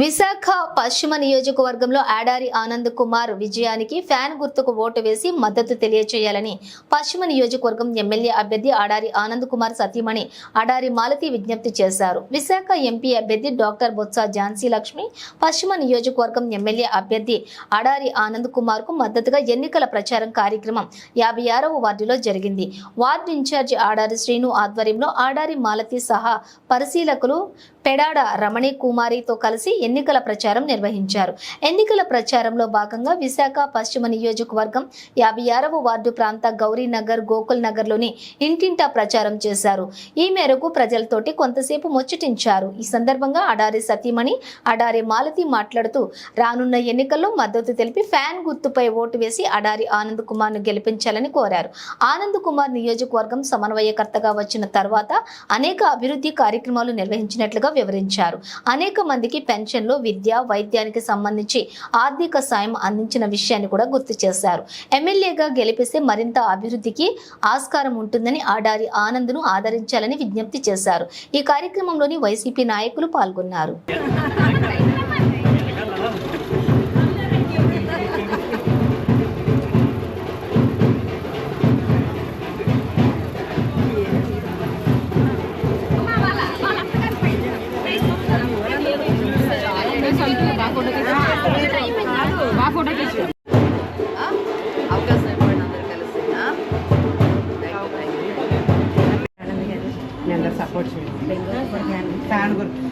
విశాఖ పశ్చిమ నియోజకవర్గంలో ఆడారి ఆనంద్ కుమార్ విజయానికి ఫ్యాన్ గుర్తుకు ఓటు వేసి మద్దతు తెలియజేయాలని పశ్చిమ నియోజకవర్గం ఎమ్మెల్యే అభ్యర్థి ఆడారి ఆనంద్ కుమార్ సతీమణి ఆడారి మాలతి విజ్ఞప్తి చేశారు. విశాఖ ఎంపీ అభ్యర్థి డాక్టర్ బొత్స ఝాన్సీ లక్ష్మి పశ్చిమ నియోజకవర్గం ఎమ్మెల్యే అభ్యర్థి ఆడారి ఆనంద్ కుమార్కు మద్దతుగా ఎన్నికల ప్రచారం కార్యక్రమం యాభై ఆరవ వార్డులో జరిగింది. వార్డు ఇన్ఛార్జి ఆడారి శ్రీను ఆధ్వర్యంలో ఆడారి మాలతి సహా పరిశీలకులు పెడాడ రమణి కుమారితో కలిసి ఎన్నికల ప్రచారం నిర్వహించారు. ఎన్నికల ప్రచారంలో భాగంగా విశాఖ పశ్చిమ నియోజకవర్గం యాభై ఆరవ వార్డు ప్రాంత గౌరీనగర్ గోకుల్ నగర్లోని ఇంటింటా ప్రచారం చేశారు. ఈ మేరకు ప్రజలతోటి కొంతసేపు ముచ్చటించారు. ఈ సందర్భంగా అడారి సతీమణి అడారి మాలతి మాట్లాడుతూ రానున్న ఎన్నికల్లో మద్దతు తెలిపి ఫ్యాన్ గుర్తుపై ఓటు వేసి అడారి ఆనంద్ కుమార్ను గెలిపించాలని కోరారు. ఆనంద్ కుమార్ నియోజకవర్గం సమన్వయకర్తగా వచ్చిన తర్వాత అనేక అభివృద్ధి కార్యక్రమాలు నిర్వహించినట్లుగా వివరించారు. అనేక మందికి పెన్షన్ పెన్షన్లు విద్య వైద్యానికి సంబంధించి ఆర్థిక సాయం అందించిన విషయాన్ని కూడా గుర్తు చేశారు. ఎమ్మెల్యేగా గెలిపిస్తే మరింత అభివృద్ధికి ఆస్కారం ఉంటుందని ఆడారి ఆనంద్ను ఆదరించాలని విజ్ఞప్తి చేశారు. ఈ కార్యక్రమంలోని వైసీపీ నాయకులు పాల్గొన్నారు. సపోర్ట్ చేయండి ఫ్యాన్ గుర్తు